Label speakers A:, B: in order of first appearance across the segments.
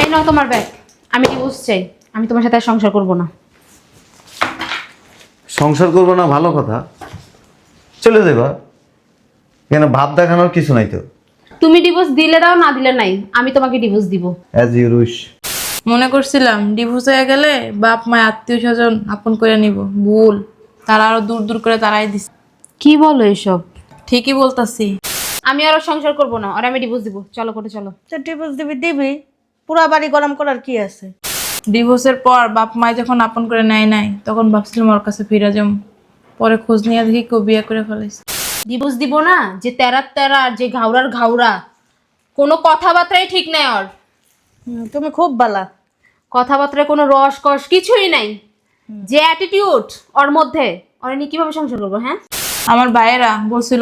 A: এই নাও তোমার ব্যাগ। আমি ডিভোর্স চাই। আমি তোমার সাথে আর সংসার করব না।
B: সংসার করব না ভালো কথা। চলে যাবা কেন ভাব দেখানোর কিছু নাই তো।
A: তুমি ডিভোর্স দিলে দাও না দিলে নাই। আমি তোমাকে ডিভোর্স দিব।
B: অ্যাজ ইউ উইশ
C: মনে করছিলাম ডিভোর্স হয়ে গেলে বাপ মা আত্মীয় স্বজন আপন করে নিব। ভুল। তারা আরও দূর দূর করে তারাই দিস
A: কি বলো এসব?
C: ঠিকই বলতাছি।
A: আমি আর সংসার করব না আর আমি ডিভোর্স দিব। চলো করে চলো।
D: তো ডিভোর্স দিবি দিবি? পুরা বাড়ি গরম করার কি আছে?
C: ডিভোর্সের পর বাপ মা যখন আপন করে নেয় নাই তখন ভাবছিলাম ওর কাছে ফিরে যাম পরে খোঁজ নিয়ে দেখি কেউ বিয়ে করে ফেলাইছে
A: ডিভোর্স দিব না? যে তেরার তেরা আর যে ঘাউরার ঘাউরা। কোনো কথাবার্তাই ঠিক নাই ওর।
D: তুমি খুব বালা।
A: কথাবার্তায় কোনো রস কস কিছুই নাই। যে অ্যাটিটিউড ওর মধ্যে ওরা নিয়ে কীভাবে সংসার করব হ্যাঁ?
C: আমার ভাইয়েরা বলছিল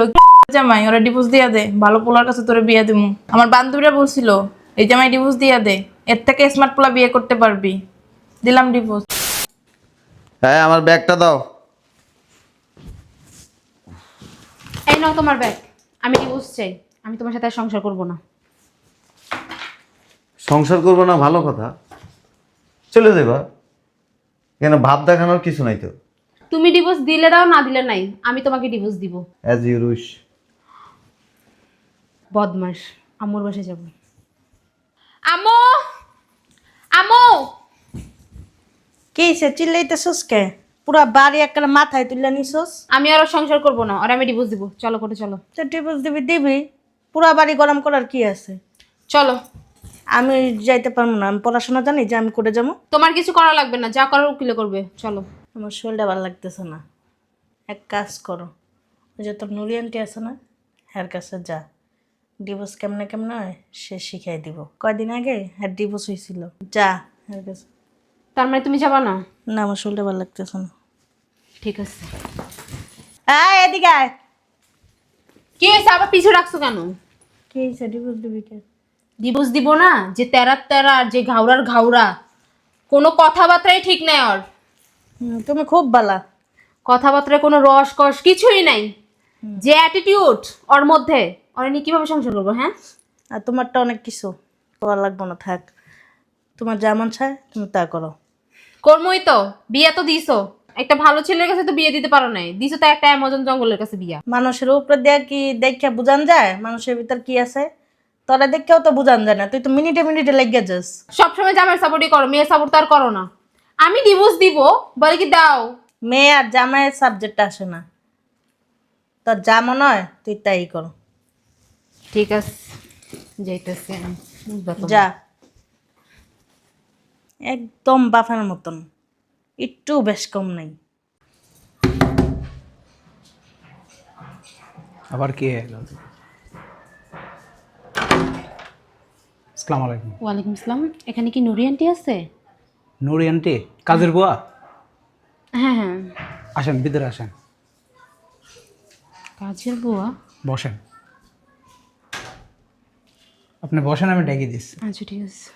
C: জামাই ওরা ডিভোর্স দিয়া দে ভালো পোলার কাছে তোরে বিয়ে দিমু। আমার বান্ধবীরা বলছিল এই জামাই ডিভোর্স দিয়া দে। এর থেকে স্মার্ট পোলা বিয়ে করতে পারবি। দিলাম ডিভোর্স
B: হ্যাঁ আমার ব্যাগটা দাও।
A: এই নাও তোমার ব্যাগ। আমি ডিভোর্স চাই। আমি তোমার সাথে আর সংসার করব না।
B: সংসার করব না ভালো কথা। চলে যাবা কেন ভাব দেখানোর কিছু নাই তো।
A: তুমি ডিভোর্স দিলে দাও না দিলে নাই। আমি তোমাকে ডিভোর্স দিব।
B: অ্যাজ ইউ উইশ
A: বদমাস আম্মুর বাসায় যাব। আম্মু আম্মু
D: কি সে চিল্লাইতেছস কে? পুরা বাড়ি একটা মাথায় তুলে নিছস?
A: আমি আর সংসার করব না আর আমি ডিভোর্স দিব। চলো করে চলো।
D: তো ডিভোর্স দিবি দিবি? পুরা বাড়ি গরম করার কি আছে?
A: চলো।
D: আমি যাইতে পারব না আমি পড়াশোনা জানি যে আমি করে যাব।
A: তোমার কিছু করা লাগবে না যা করার উকিলে করবে চলো।
D: আমার শরীরটা ভালো লাগতেছে না। এক কাজ করো ওই যে তোর নুরি আন্টি আছে না হ্যার কাছে যা। ডিভোর্স কেমনে কেমনে হয় সে শিখাই দিব। কয়দিন আগে হ্যাঁ ডিভোর্স হয়েছিল যা হ্যার কাছে
A: তার মানে তুমি যাবা না?
D: না আমার শরীরটা ভালো লাগতেছে না।
A: ঠিক আছে।
D: আয় এদিকে আয়।
A: কি হয়েছে? আবার পিছু রাখছো কেন?
D: কি হয়েছে? ডিভোর্স দিবি কে?
A: ডিভোর্স দিব না? যে তেরার তেরা আর যে ঘাউরার ঘাউরা। কোনো কথাবার্তাই ঠিক নাই ওর।
D: তুমি খুব বালা।
A: কথাবার্তায় কোনো রস কস কিছুই নাই। যে অ্যাটিটিউড ওর মধ্যে। নিয়ে কীভাবে সংসার করব হ্যাঁ?
D: আর তোমারটা অনেক কিছু। করা লাগবো না থাক। তোমার যেমন চায় তুমি তা করো।
A: কর্মই তো বিয়ে তো দিছো। একটা ভালো ছেলের কাছে তো বিয়ে দিতে পারো নাই। দিছো তো একটা অ্যামাজন জঙ্গলের কাছে বিয়া।
D: মানুষের উপরে দেয়া কি দেখে বুঝান যায়? মানুষের ভিতর কি আছে? তোরা দেখেও তো বুঝান যায় না। তুই তো মিনিটে মিনিটে লেগে যাস।
A: সবসময় জামাই সাপোর্টই করো মেয়ে সাপোর্ট তো আর করো না। আমি ডিভোর্স দিব বলে কি দাও?
D: মেয়ে আর জামাইয়ের সাবজেক্ট আসে না। তোর যা মনে হয় তুই তাই কর।
A: ঠিক আছে। যাইতেছি।
D: যা। একদম বাফার মতন। একটু বেশ কম নাই।
E: আবার কে এলো? আসসালামু আলাইকুম।
A: ওয়ালাইকুম আসসালাম। এখানে কি নুরি আন্টি আছে?
E: নুরি আন্টি কাজের বুয়া?
A: হ্যাঁ হ্যাঁ।
E: আসেন ভিতরে আসেন।
A: কাজের বুয়া?
E: বসেন। আপনি বসেন আমি ডেকে দিচ্ছি।
A: আচ্ছা ঠিক আছে।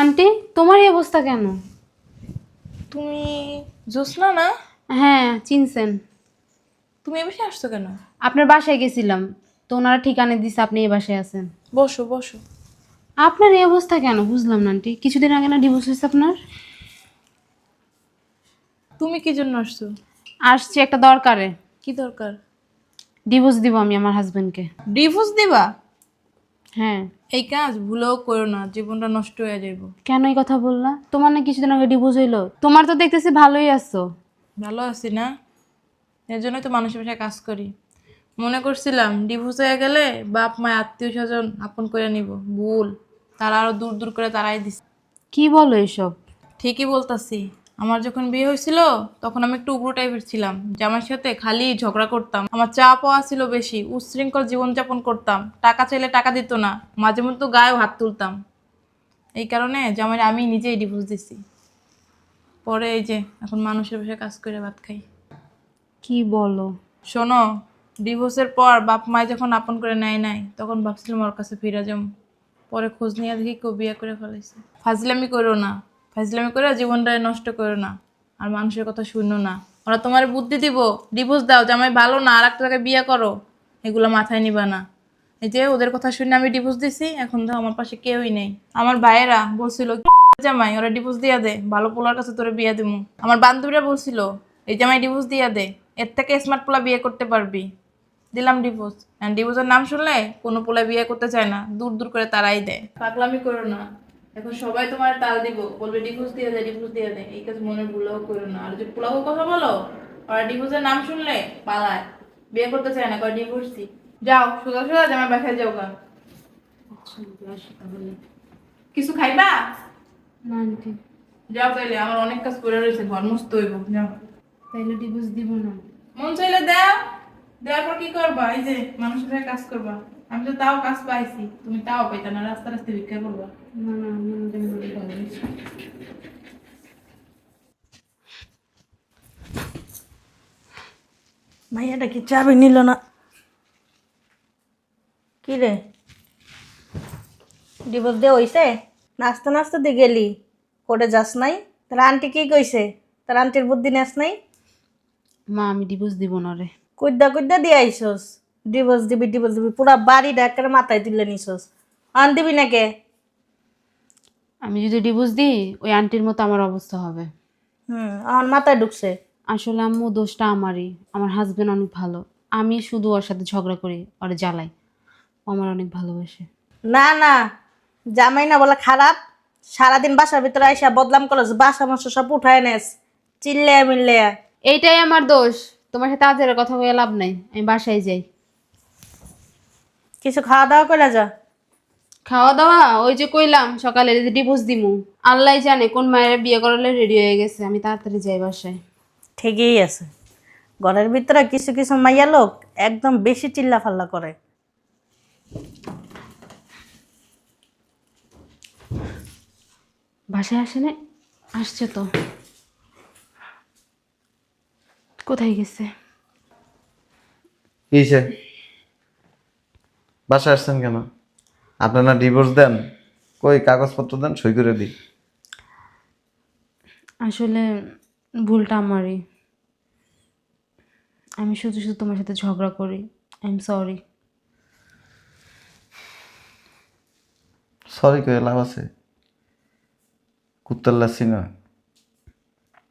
A: আন্টি তোমার এই অবস্থা কেন?
C: তুমি জোসনা না?
A: হ্যাঁ চিনছেন।
C: তুমি এ বেশি আসছো কেন?
A: আপনার বাসায় গেছিলাম। তো ওনারা ঠিকানা দিছে আপনি এই বাসায় আছেন।
C: বসো বসো।
A: আপনার এই অবস্থা কেন? বুঝলাম না আন্টি। কিছুদিন আগে না ডিভোর্স হয়েছে আপনার?
C: তুমি কি জন্য আসছো?
A: আসছি একটা দরকারে।
C: কি দরকার?
A: ডিভোর্স দিব আমি আমার হাজবেন্ডকে
C: ডিভোর্স দিবা?
A: হ্যাঁ।
C: এই কাজ ভুলেও করো না জীবনটা নষ্ট হয়ে যাইব।
A: কেন এই কথা বললা? তোমার না কিছুদিন আগে ডিভোর্স হইল। তোমার তো দেখতেছি ভালোই আছো।
C: ভালো আছি না? এর জন্যই তো মানুষের বাসায় কাজ করি। মনে করছিলাম ডিভোর্স হয়ে গেলে বাপ মা আত্মীয় স্বজন আপন করে নিব। ভুল। তারা আরও দূর দূর করে তারাই দিস
A: কি বলো এসব?
C: ঠিকই বলতাছি। আমার যখন বিয়ে হয়েছিল তখন আমি একটু উগ্র টাইপের ছিলাম। জামাইয়ের সাথে খালি ঝগড়া করতাম। আমার চা পাওয়া ছিল বেশি উচ্ছৃঙ্খল জীবনযাপন করতাম। টাকা চাইলে টাকা দিত না মাঝে মধ্যে গায়েও হাত তুলতাম। এই কারণে জামাইয়ের আমি নিজেই ডিভোর্স দিছি। পরে এই যে এখন মানুষের বসে কাজ করে ভাত খাই।
A: কি বলো?
C: শোনো ডিভোর্সের পর বাপ মায় যখন আপন করে নেয় নাই তখন ভাবছিলাম ওর কাছে ফিরে যাম। পরে খোঁজ নিয়ে দেখি কেউ বিয়ে করে ফেলাইছে। ফাজলামি করো না। ফাজলামি করে জীবনটা নষ্ট করো না। আর মানুষের কথা শুনো না। ওরা তোমার বুদ্ধি দিব ডিভোর্স দাও জামাই ভালো না আর একটা জায়গায় বিয়ে করো। এগুলো মাথায় নিবা না। এই যে ওদের কথা শুনে আমি ডিভোর্স দিছি, এখন তো আমার পাশে কেউই নেই। আমার ভাইয়েরা বলছিল জামাই? ওরা ডিভোর্স দিয়া দে, ভালো পোলার কাছে তোরে বিয়ে দিমু। আমার বান্ধবীরা বলছিল, এই জামাই ডিভোর্স দিয়া দে, এর থেকে স্মার্ট পোলা বিয়ে করতে পারবি। দিলাম ডিভোর্স ডিভোর্সের নাম শুনলে কোনো পোলা বিয়ে করতে চায় না, দূর দূর করে তারাই দেয়। পাগলামি করো না। এখন সবাই তোমার তাল দিব বলবে ডিভোর্স দিয়ে দে ডিভোর্স দিয়ে দেয় এই কাজ মনে ভুলেও করো না। আর যদি পোলাও কথা বলো ওরা ডিভোর্সের নাম শুনলে পালায়। বিয়ে করতে চায় না কয় ডিভোর্সই যাও সোজা সোজা জামাই বাসায় যাও গা। কিছু খাইবা?
A: না আন্টি।
C: যাও তাইলে আমার অনেক কাজ করে রয়েছে ঘর মুছতে হইব যাও।
A: তাইলে ডিভোর্স দিব না।
C: মন চাইলে দাও। দেওয়ার পর কি করবা? এই যে মানুষের কাজ করবা। আমি তো তাও কাজ পাইছি তুমি তাও পাইতা না রাস্তা রাস্তা ভিক্ষা করবা।
A: না না আমি আমাদের মনে
D: কি চাবি নিল না? কি রে? ডিভোর্স দিয়ে হইছে? নাচতে নাচতে দিয়ে গেলি। কোর্টে যাস নাই? তার আন্টি কি কইছে? তার আন্টির বুদ্ধি নেস নাই?
A: মা আমি ডিভোর্স দিব না রে।
D: কুদ্দা কুদ্দা দিয়ে আইসস। ডিভোর্স দিবি ডিভোর্স দিবি পুরা বাড়ি ডাকের মাথায় তুলে নিছস। আন দিবি নাকে?
A: আমি যদি ডিভোর্স দিই ওই আন্টির মতো আমার অবস্থা হবে।
D: হুম আমার মাথায় ঢুকছে।
A: আসলে আম্মু দোষটা আমারই। আমার হাজবেন্ড অনেক ভালো। আমি শুধু ওর সাথে ঝগড়া করি ওর জ্বালাই। ও আমার অনেক ভালোবাসে।
D: না না জামাই না বলে খারাপ। সারাদিন বাসার ভিতরে আইসা বদলাম করস বাসা মাস সব উঠায় নেস। চিল্লে মিললে
A: এইটাই আমার দোষ। তোমার সাথে আজের কথা বলে লাভ নাই। আমি বাসায় যাই।
D: কিছু খাওয়া দাওয়া করে যা।
A: খাওয়া দাওয়া ওই যে কইলাম সকালে ডিভোর্স দিমু। আল্লাহ জানে কোন মায়ের বিয়ে করালে রেডি হয়ে গেছে। আমি তাড়াতাড়ি যাই বাসায়।
D: ঠিকই আছে। ঘরের ভিতরে কিছু কিছু মাইয়া লোক একদম বেশি চিল্লা ফাল্লা করে।
A: বাসায় আসে না আসছে তো। কোথায় গেছে?
B: কিসে বাসায় আসছেন কেন? আপনারা ডিভোর্স দেন? কই কাগজপত্র দেন সই করে দিই।
A: আসলে ভুলটা আমারই। আমি শুধু শুধু তোমার সাথে ঝগড়া করি। আই এম সরি
B: সরি করে লাভ আছে। কুত্তার লাসি না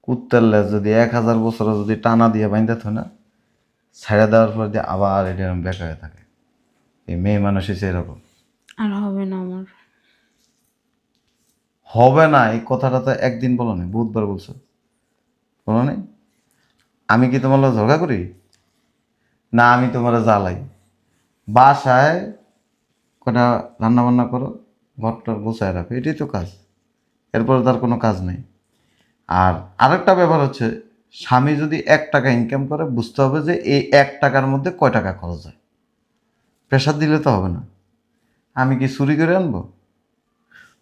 B: কুত্তার লেজ যদি এক হাজার বছর যদি টানা দিয়ে বাইন্দা থো না ছেড়ে দেওয়ার পর দিয়ে আবার এটা এরকম বেকা হয়ে থাকে। এই মেয়ে মানুষ এরকম
A: আর হবে না আমার।
B: হবে না, এই কথাটা তো একদিন বলো না বুধবার বলছো। বলো নাই? আমি কি তোমার ঝগড়া করি? না, আমি তোমার জ্বালাই। বাসায় কটা রান্না বান্না করো, ঘরটা গোছায় রাখো, এটাই তো কাজ। এরপরে তার কোনো কাজ নেই। আর আরেকটা ব্যাপার হচ্ছে, স্বামী যদি এক টাকা ইনকাম করে, বুঝতে হবে যে এই এক টাকার মধ্যে কয় টাকা খরচ হয়। প্রেশার দিলে তো হবে না। আমি কি চুরি করে আনব?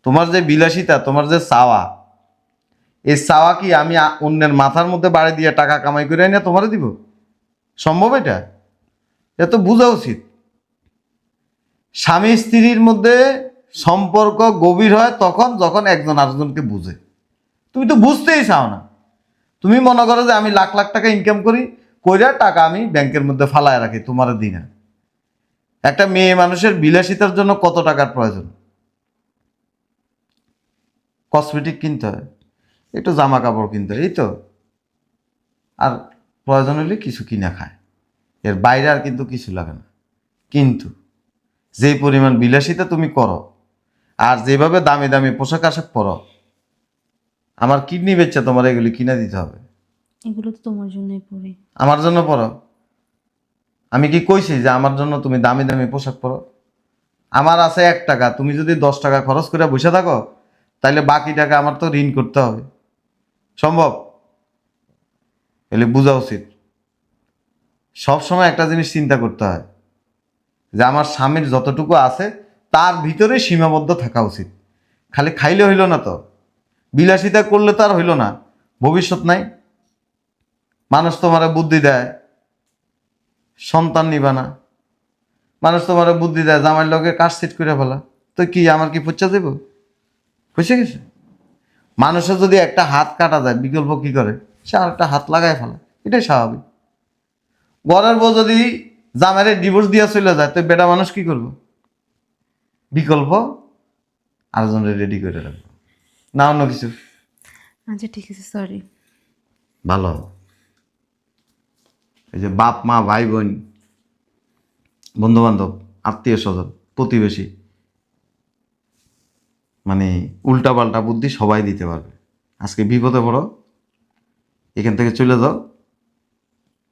B: তোমার যে বিলাসিতা, তোমার যে চাওয়া, এই চাওয়া কি আমি অন্যের মাথার মধ্যে বাড়ি দিয়ে টাকা কামাই করে এনে তোমারে দিব? সম্ভব এটা? এটা তো বোঝা উচিত। স্বামী স্ত্রীর মধ্যে সম্পর্ক গভীর হয় তখন যখন একজন আরেকজনকে বুঝে। তুমি তো বুঝতেই চাও না। তুমি মনে করো যে আমি লাখ লাখ টাকা ইনকাম করি, কইরা টাকা আমি ব্যাংকের মধ্যে ফালায় রাখি, তোমার দিই না। একটা মেয়ে মানুষের বিলাসিতার জন্য কত টাকার প্রয়োজন? কসমেটিক কিনতে হয় একটু জামা কাপড় কিনতে হয় এই তো। আর প্রয়োজন হলে কিছু কিনা খায়। এর বাইরে আর কিন্তু কিছু লাগে না। কিন্তু যেই পরিমাণ বিলাসিতা তুমি করো আর যেভাবে দামি দামি পোশাক আশাক পরো আমার কিডনি বেচছে তোমার এগুলি কিনে দিতে হবে।
A: এগুলো তো তোমার জন্যই পড়ি।
B: আমার জন্য পরো আমি কি কইছি যে আমার জন্য তুমি দামি দামি পোশাক পরো? আমার আছে এক টাকা, তুমি যদি দশ টাকা খরচ করে বসে থাকো তাহলে বাকি টাকা আমার তো ঋণ করতে হবে। সম্ভব? এলে বোঝা উচিত। সবসময় একটা জিনিস চিন্তা করতে হয়, যে আমার স্বামীর যতটুকু আছে, তার ভিতরে সীমাবদ্ধ থাকা উচিত। খালি খাইলে হইল না তো, বিলাসিতা করলে তো আর হইল না, ভবিষ্যৎ নাই। মানুষ তোমারে বুদ্ধি দেয় সন্তান নিবা না। মানুষ তোমারে বুদ্ধি দেয় জামাইয়ের লগে কাজ সিট করে ফেলা। তো কি আমার কি পচা দেব বুঝে গেছে? মানুষের যদি একটা হাত কাটা যায় বিকল্প কি করে? সে আর একটা হাত লাগায় ফেলে। এটাই স্বাভাবিক। ঘরের বউ যদি জামাইরে ডিভোর্স দিয়া চলে যায় তো বেটা মানুষ কি করব? বিকল্প? আরেকজনের রেডি করে রাখব। না অন্য কিছু?
A: আচ্ছা ঠিক আছে সরি
B: ভালো এই যে বাপ, মা, ভাই, বোন বন্ধু বান্ধব আত্মীয় স্বজন, প্রতিবেশী মানে উল্টা পাল্টা বুদ্ধি সবাই দিতে পারবে। আজকে বিপদে পড়ো, এখান থেকে চলে যাও,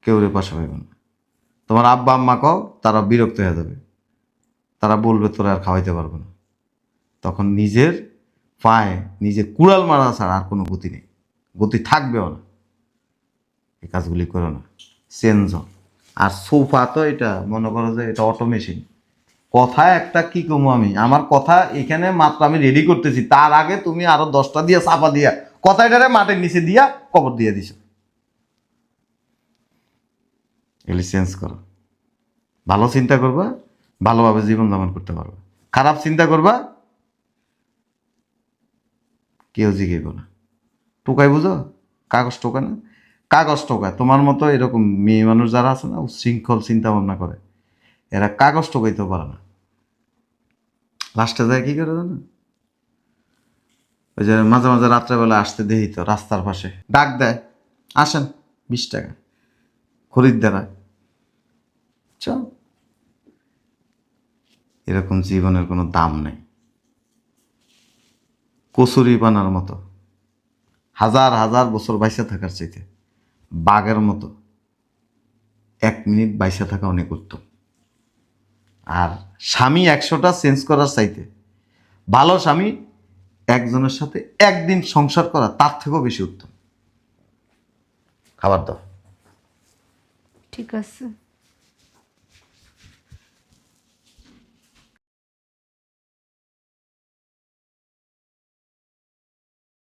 B: কেউ রে পাশে পাইবে না। তোমার আব্বা, আম্মা কও, তারা বিরক্ত হয়ে যাবে। তারা বলবে, তোরা আর খাওয়াইতে পারবে না। তখন নিজের পায়ে, নিজের কুড়াল মারা ছাড়া আর কোনো গতি নেই। গতি থাকবেও না। এই কাজগুলি করো না। চেঞ্জ হও। আর সোফা তো এটা, মনে করো যে এটা অটো মেশিন কথা একটা কি কমু আমি? আমার কথা এখানে মাত্র আমি রেডি করতেছি। তার আগে তুমি আরও দশটা দিয়া, চাপা দিয়া। কথা এটারে মাটির নিচে দিয়া কবর দিয়ে দিছ। এগুলি চেঞ্জ করো। ভালো চিন্তা করবা, ভালোভাবে জীবনযাপন করতে পারবা। খারাপ চিন্তা করবা, কেউ জিগেব না। টোকাই বুঝো? কাগজ টোকা না কাগজ টোকায় তোমার মতো এরকম মেয়ে মানুষ যারা আছে না উচ্ছৃঙ্খল চিন্তা ভাবনা করে। এরা কাগজ টোকাইতে পারে না। লাস্টে যায় কি করে জানো? ওই যে মাঝে মাঝে রাত্রেবেলা আসতে দেখি তো রাস্তার পাশে। ডাক দেয়, আসেন, বিশ টাকা। খরিদ্দারা চ এরকম জীবনের কোনো দাম নেই। কচুরি বানার মতো। হাজার হাজার বছর বাইসে থাকার চাইতে। বাঘের মতো। এক মিনিট বাইসে থাকা অনেক উত্তম। আর স্বামী একশোটা চেঞ্জ করার চাইতে ভালো স্বামী একজনের সাথে একদিন সংসার করা তার থেকেও বেশি উত্তম। খাবার দাও।
A: ঠিক আছে।